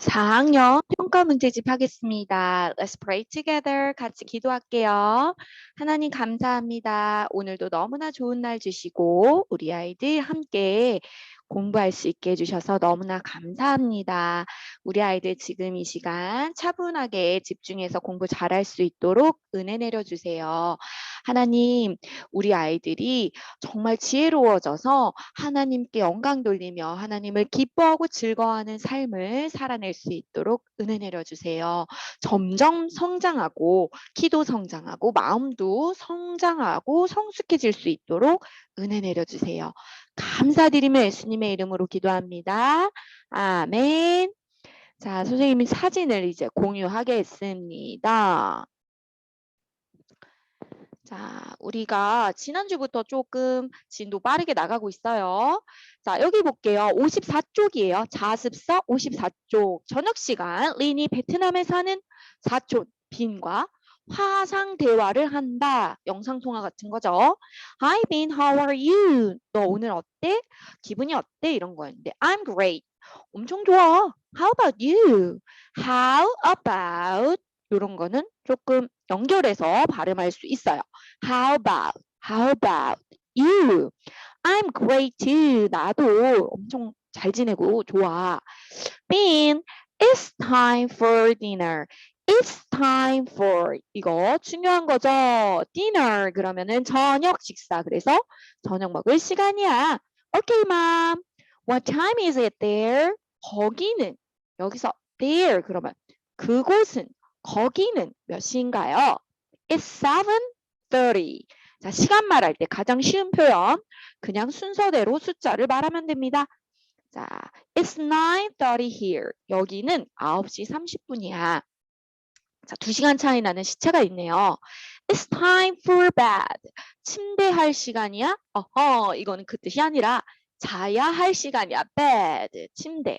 4학년 평가 문제집 하겠습니다. Let's pray together. 같이 기도할게요. 하나님 감사합니다. 오늘도 너무나 좋은 날 주시고 우리 아이들 함께 공부할 수 있게 해주셔서 너무나 감사합니다. 우리 아이들 지금 이 시간 차분하게 집중해서 공부 잘할 수 있도록 은혜 내려주세요. 하나님, 우리 아이들이 정말 지혜로워져서 하나님께 영광 돌리며 하나님을 기뻐하고 즐거워하는 삶을 살아낼 수 있도록 은혜 내려주세요. 점점 성장하고 키도 성장하고 마음도 성장하고 성숙해질 수 있도록 은혜 내려주세요. 감사드리며 예수님의 이름으로 기도합니다. 아멘. 자, 선생님이 사진을 이제 공유하겠습니다. 자, 우리가 지난주부터 조금 진도 빠르게 나가고 있어요. 자, 여기 볼게요. 54쪽이에요. 자습서 54쪽. 저녁 시간 린이 베트남에 사는 사촌 빈과 화상 대화를 한다. 영상 통화 같은 거죠. Hi Bin, how are you? 너 오늘 어때? 기분이 어때? 이런 거였는데 I'm great. 엄청 좋아. How about you? How about 이런 거는 조금 연결해서 발음할 수 있어요. How about? How about you? I'm great too. 나도 엄청 잘 지내고 좋아. Bin, it's time for dinner. It's time for 이거 중요한 거죠. Dinner 그러면은 저녁 식사. 그래서 저녁 먹을 시간이야. Okay, mom. What time is it there? 거기는 여기서 there 그러면 그곳은 거기는 몇 시인가요? It's 7:30. 자, 시간 말할 때 가장 쉬운 표현. 그냥 순서대로 숫자를 말하면 됩니다. 자, it's 9:30 here. 여기는 9시 30분이야. 자, 2시간 차이 나는 시차가 있네요. It's time for bed. 침대 할 시간이야? 어허, 이거는 그 뜻이 아니라 자야 할 시간이야. bed. 침대.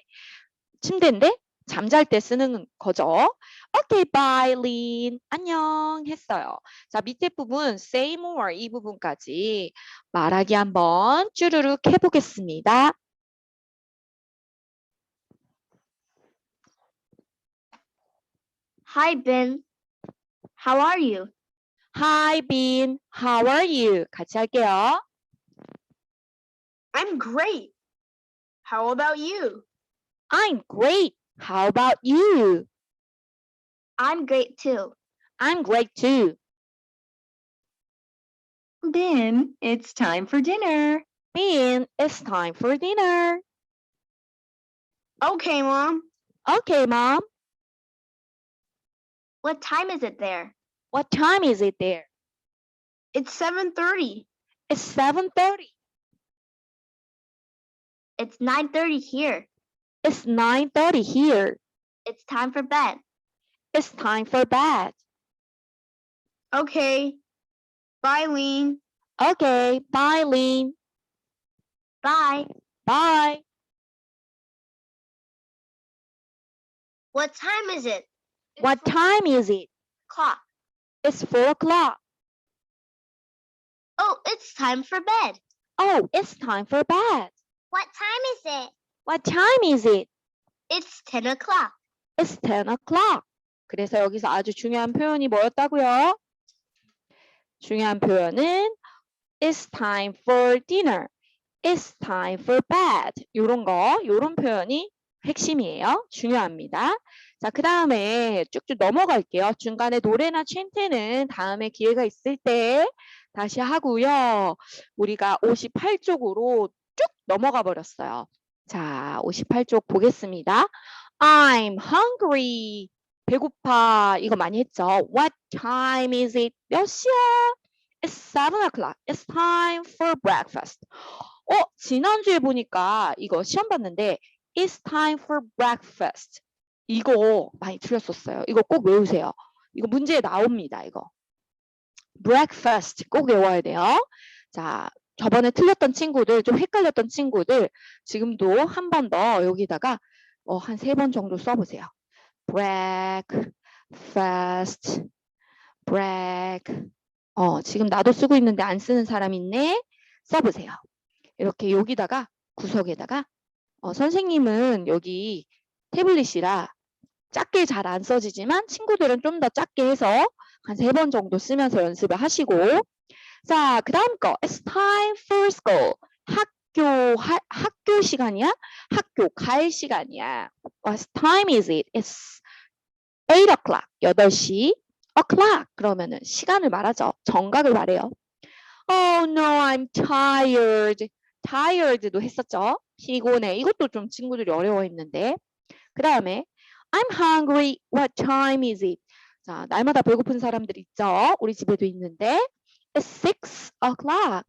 침대인데 잠잘 때 쓰는 거죠. Okay, bye, Lynn. 안녕 했어요. 자, 밑에 부분 say more 이 부분까지 말하기 한번 쭈르륵 해보겠습니다. Hi, Ben. How are you? Hi, Bin. How are you? 같이 할게요. I'm great. How about you? I'm great. How about you? I'm great too. I'm great too. Ben, it's time for dinner. Bin, it's time for dinner. Okay, Mom. Okay, Mom. What time is it there? What time is it there? It's 7:30. It's 7:30. It's 9:30 here. It's 9:30 here. It's time for bed. It's time for bed. Okay. Bye, Lean. Okay, bye, Lynn. Bye. Bye. What time is it? What time is it? Clock. It's four o'clock. Oh, it's time for bed. Oh, it's time for bed. What time is it? What time is it? It's 10 o'clock. It's 10 o'clock. 그래서 여기서 아주 중요한 표현이 뭐였다고요? 중요한 표현은 It's time for dinner. It's time for bed. 요런 거, 요런 표현이 핵심이에요. 중요합니다. 자, 그 다음에 쭉쭉 넘어갈게요. 중간에 노래나 챈테는 다음에 기회가 있을 때 다시 하고요. 우리가 58쪽으로 쭉 넘어가 버렸어요. 자, 58쪽 보겠습니다. I'm hungry. 배고파. 이거 많이 했죠. What time is it? 몇 시야? It's seven o'clock. It's time for breakfast. 어, 지난주에 보니까 이거 시험 봤는데 It's time for breakfast. 이거 많이 틀렸었어요. 이거 꼭 외우세요. 이거 문제에 나옵니다. 이거. breakfast 꼭 외워야 돼요. 자, 저번에 틀렸던 친구들, 좀 헷갈렸던 친구들 지금도 한 번 더 여기다가 어, 한 세 번 정도 써보세요. breakfast, break. 어, 지금 나도 쓰고 있는데 안 쓰는 사람 있네. 써보세요. 이렇게 여기다가 구석에다가 어, 선생님은 여기 태블릿이라 작게 잘 안 써지지만 친구들은 좀 더 작게 해서 한 세 번 정도 쓰면서 연습을 하시고 자, 그 다음 거 It's time for school. 학교 하, 학교 시간이야? 학교 갈 시간이야. What time is it? It's 8 o'clock. 8시. o'clock. 그러면은 시간을 말하죠. 정각을 말해요. Oh no, I'm tired. tired도 했었죠. 피곤해. 이것도 좀 친구들이 어려워했는데. 그 다음에 I'm hungry. What time is it? 자, 날마다 배고픈 사람들 있죠. 우리 집에도 있는데. It's six o'clock.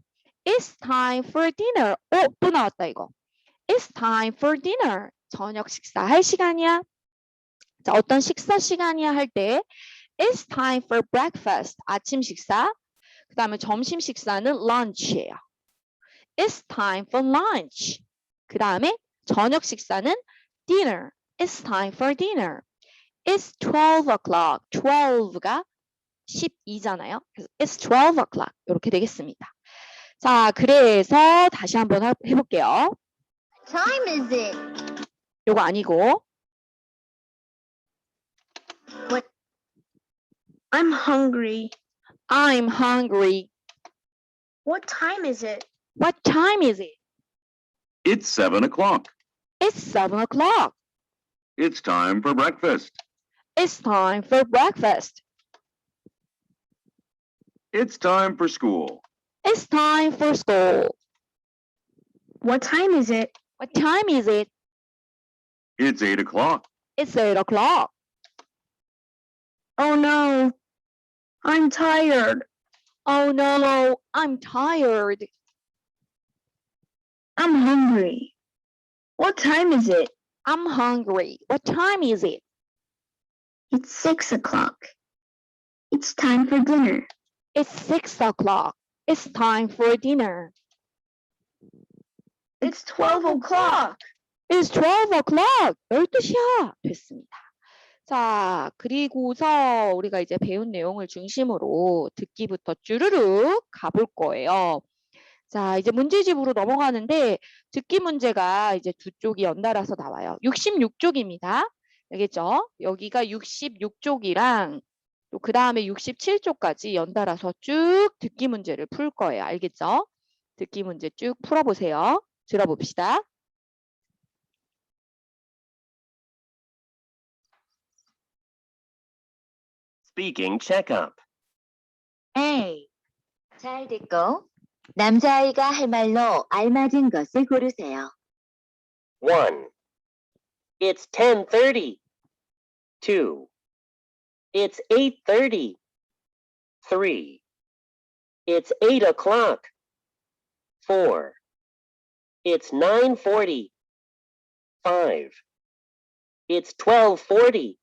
It's time for dinner. 어, 또 나왔다 이거. It's time for dinner. 저녁 식사할 시간이야. 자, 어떤 식사 시간이야 할 때 It's time for breakfast. 아침 식사. 그 다음에 점심 식사는 lunch예요. It's time for lunch. 그 다음에 저녁 식사는 dinner. It's time for dinner. It's 12 o'clock. 12가 12잖아요. 그래서 it's 12 o'clock. 이렇게 되겠습니다. 자, 그래서 다시 한번 하- 해볼게요. Time is it? 요거 아니고 I'm hungry. I'm hungry. What time is it? What time is it? It's seven o'clock. It's 7 o'clock. It's time for breakfast. It's time for breakfast. It's time for school. It's time for school. What time is it? What time is it? It's eight o'clock. It's 8 o'clock. Oh no. I'm tired. Oh no, I'm tired. I'm hungry. What time is it? I'm hungry. What time is it? It's six o'clock. It's time for dinner. It's 6 o'clock. It's time for dinner. It's twelve o'clock. It's 12 o'clock. 12시야. 됐습니다. 자, 그리고서 우리가 이제 배운 내용을 중심으로 듣기부터 쭈르륵 가볼 거예요. 자, 이제 문제집으로 넘어가는데 듣기 문제가 이제 두 쪽이 연달아서 나와요. 66쪽입니다. 알겠죠? 여기가 66쪽이랑 또 그 다음에 67쪽까지 연달아서 쭉 듣기 문제를 풀 거예요. 알겠죠? 듣기 문제 쭉 풀어보세요. 들어봅시다. Speaking checkup. A. 잘 듣고 남자아이가 할 말로 알맞은 것을 고르세요. 1. It's 10:30. 2. It's 8:30. 3. It's 8 o'clock. 4. It's 9:40. 5. It's 12:40.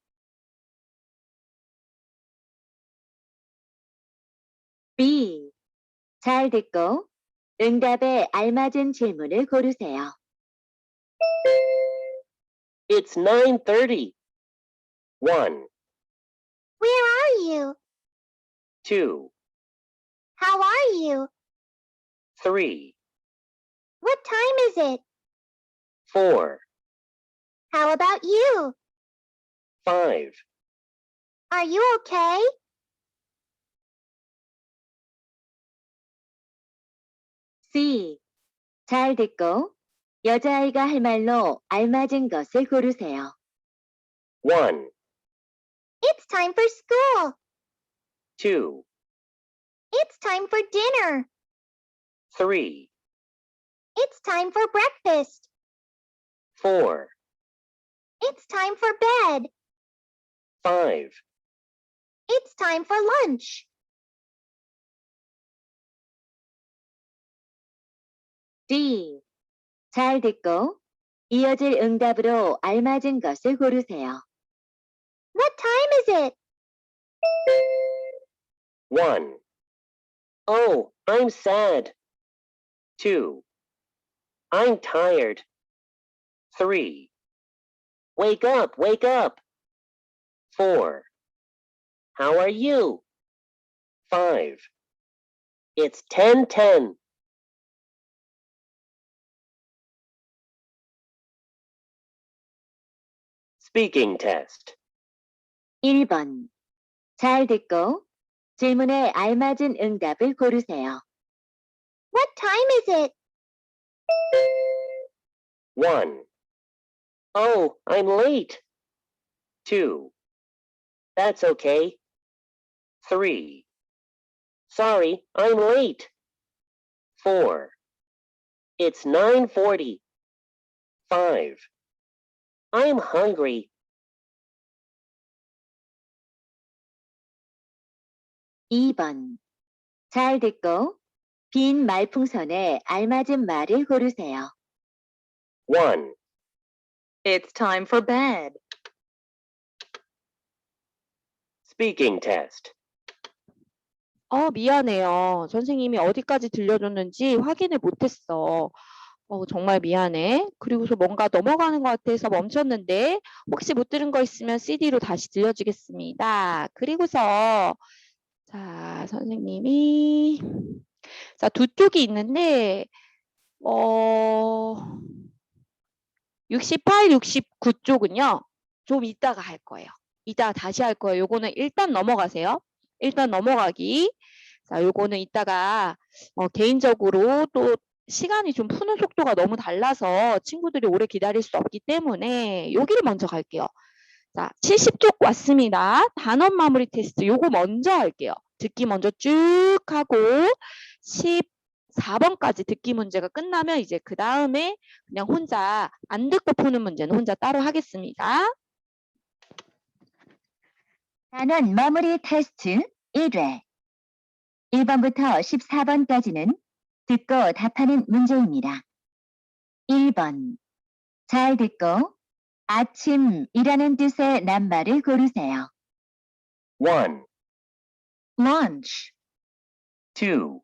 B. 잘 듣고 응답에 알맞은 질문을 고르세요. It's 9:30. 1. Where are you? 2. How are you? 3. What time is it? 4. How about you? 5. Are you okay? C. 잘 듣고 여자아이가 할 말로 알맞은 것을 고르세요. 1. It's time for school. 2. It's time for dinner. 3. It's time for breakfast. 4. It's time for bed. 5. It's time for lunch. D. 잘 듣고 이어질 응답으로 알맞은 것을 고르세요. What time is it? 1. Oh, I'm sad. 2. I'm tired. 3. Wake up, wake up. 4. How are you? 5. It's 1010. Speaking test. 1번. 잘 듣고 질문에 알맞은 응답을 고르세요. What time is it? 1. Oh, I'm late. 2. That's okay. 3. Sorry, I'm late. 4. It's 9:40. 5. I'm hungry. 2번. 잘 듣고 빈 말풍선에 알맞은 말을 고르세요. 1. It's time for bed. Speaking test. 어, 미안해요. 선생님이 어디까지 들려줬는지 확인을 못했어. 어, 정말 미안해. 그리고서 뭔가 넘어가는 것 같아서 멈췄는데, 혹시 못 들은 거 있으면 CD로 다시 들려주겠습니다. 그리고서, 자, 선생님이, 자, 두 쪽이 있는데, 어, 68, 69쪽은요, 좀 이따가 할 거예요. 이따가 다시 할 거예요. 요거는 일단 넘어가세요. 일단 넘어가기. 자, 요거는 이따가 어, 개인적으로 또 시간이 좀 푸는 속도가 너무 달라서 친구들이 오래 기다릴 수 없기 때문에 여기를 먼저 갈게요. 자, 70쪽 왔습니다. 단원 마무리 테스트 요거 먼저 할게요. 듣기 먼저 쭉 하고 14번까지 듣기 문제가 끝나면 이제 그 다음에 그냥 혼자 안 듣고 푸는 문제는 혼자 따로 하겠습니다. 단원 마무리 테스트 1회. 1번부터 14번까지는 듣고 답하는 문제입니다. 1번. 잘 듣고 아침이라는 뜻의 낱말을 고르세요. 1. Lunch. 2.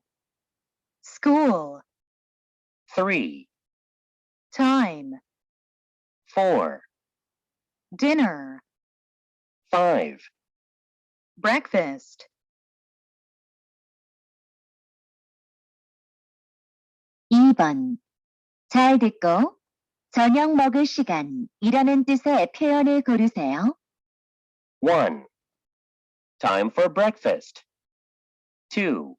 School. 3. Time. 4. Dinner. 5. Breakfast. 2번. 잘 듣고 저녁 먹을 시간이라는 뜻의 표현을 고르세요. 1. Time for breakfast. 2.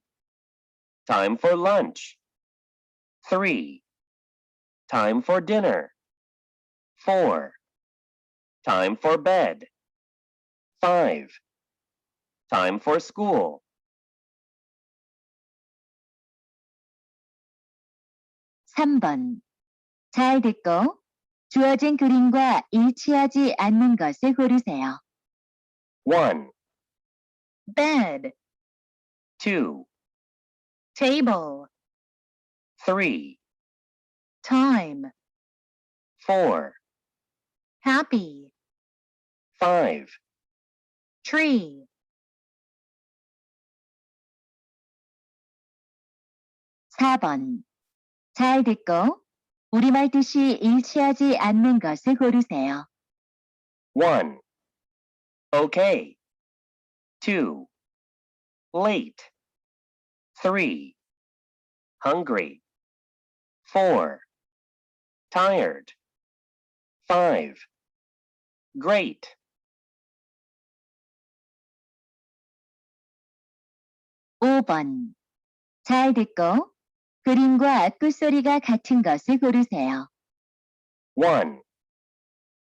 Time for lunch. 3. Time for dinner. 4. Time for bed. 5. Time for school. 3번. 잘 듣고 주어진 그림과 일치하지 않는 것을 고르세요. 1. Bed. 2. Table. 3. Time. 4. Happy. 5. Tree. 4번. 잘 듣고 우리말 뜻이 일치하지 않는 것을 고르세요. 1. Okay. 2. Late. 3. Hungry. 4. Tired. 5. Great. 5번. 잘 듣고 그림과 끝소리가 같은 것을 고르세요. 1.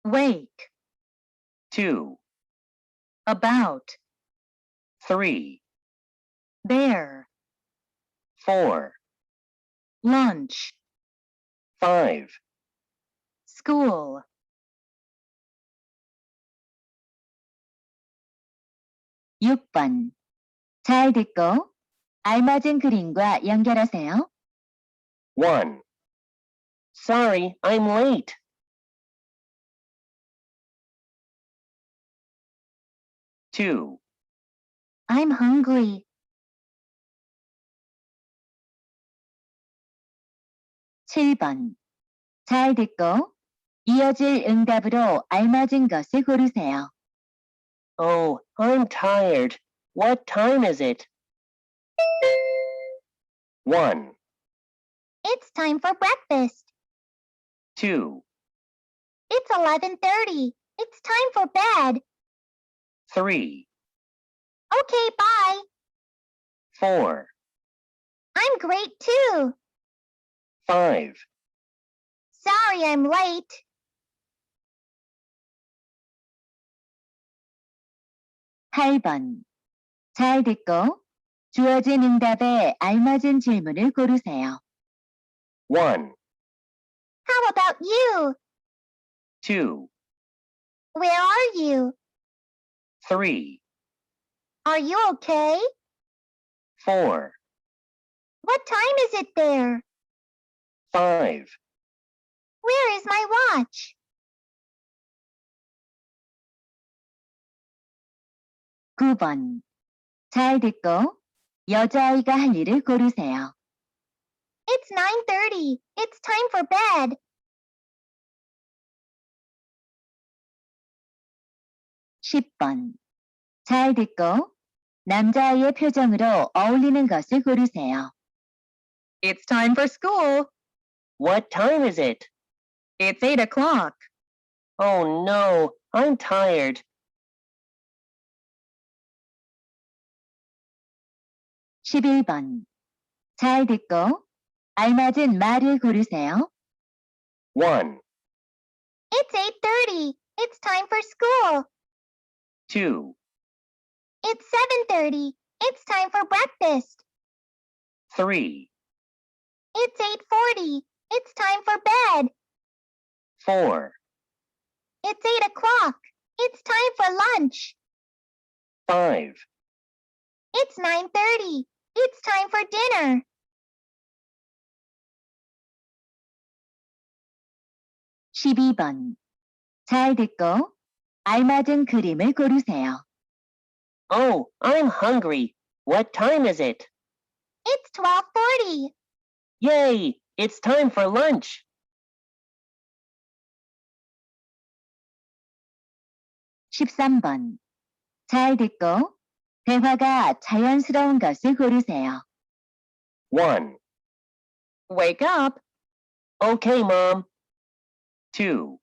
Wake. 2. About. 3. There. 4. Lunch. 5. School. 6번. 잘 듣고 알맞은 그림과 연결하세요. 1. Sorry, I'm late. 2. I'm hungry. 7번. 잘 듣고 이어질 응답으로 알맞은 것을 고르세요. Oh, I'm tired. What time is it? 1. It's time for breakfast. 2. It's 11:30. It's time for bed. Three, Okay, bye. four, I'm great too. five, Sorry I'm late. 팔번잘 듣고 주어진 응답에 알맞은 질문을 고르세요. one, How about you? two, Where are you? three, Are you okay? four, What time is it there? five, Where is my watch? 9번. 잘 듣고 여자아이가 할 일을 고르세요. It's 9:30. It's time for bed. 10번. 잘 듣고 남자아이의 표정으로 어울리는 것을 고르세요. It's time for school. what time is it? It's eight o'clock. Oh no, I'm tired. 11번. 잘 듣고 알맞은 말을 고르세요. One, It's 8:30. It's time for school. two, It's 7:30. It's time for breakfast. three, It's 8:40. It's time for bed. four, It's 8 o'clock. It's time for lunch. five, It's 9:30. It's time for dinner. 십이 번. 잘 듣고 알맞은 그림을 고르세요. Oh, I'm hungry. What time is it? It's 12:40. Yay, it's time for lunch. 십삼 번. 잘 듣고 대화가 자연스러운 것을 고르세요. One, Wake up. okay, mom. Two,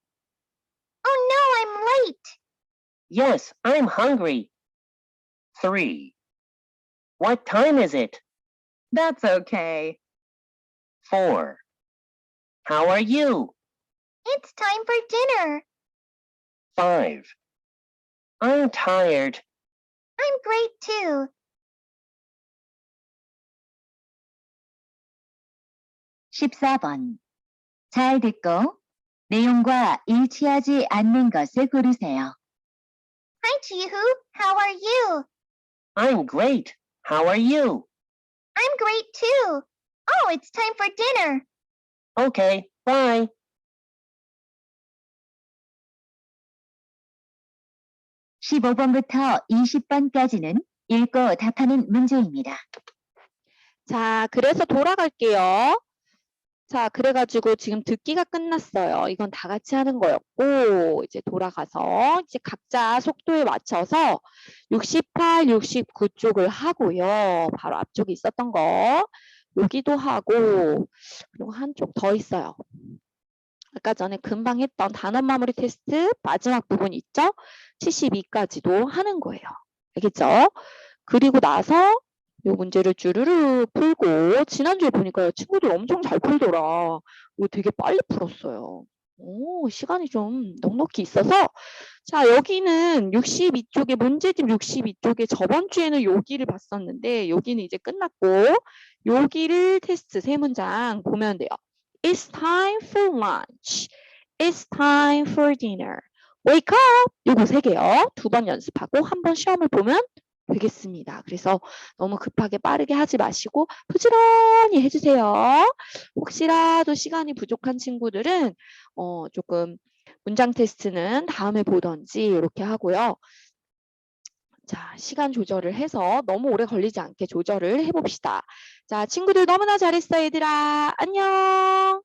Oh no, I'm late. yes, I'm hungry. Three, what time is it? That's okay. Four, how are you? It's time for dinner. Five, I'm tired. I'm great too. 십사 번. 잘 듣고 내용과 일치하지 않는 것을 고르세요. Hi, Jihu. How are you? I'm great. How are you? I'm great too. Oh, it's time for dinner. Okay, bye. 십오 번부터 이십 번까지는 읽고 답하는 문제입니다. 자, 그래서 돌아갈게요. 자, 그래가지고 지금 듣기가 끝났어요. 이건 다 같이 하는 거였고, 이제 돌아가서 이제 각자 속도에 맞춰서 68, 69 쪽을 하고요. 바로 앞쪽에 있었던 거. 여기도 하고, 그리고 한쪽 더 있어요. 아까 전에 금방 했던 단어 마무리 테스트 마지막 부분 있죠? 72까지도 하는 거예요. 알겠죠? 그리고 나서 요 문제를 쭈르르 풀고 지난주에 보니까요 친구들 엄청 잘 풀더라. 이거 되게 빨리 풀었어요. 오 시간이 좀 넉넉히 있어서 자 여기는 62쪽에 문제집 62쪽에 저번 주에는 여기를 봤었는데 여기는 이제 끝났고 여기를 테스트 세 문장 보면 돼요. It's time for lunch. It's time for dinner. Wake up. 요거 세 개요. 두 번 연습하고 한 번 시험을 보면 되겠습니다. 그래서 너무 급하게 빠르게 하지 마시고 부지런히 해주세요. 혹시라도 시간이 부족한 친구들은 어, 조금 문장 테스트는 다음에 보던지 이렇게 하고요. 자, 시간 조절을 해서 너무 오래 걸리지 않게 조절을 해봅시다. 자, 친구들 너무나 잘했어, 얘들아. 안녕.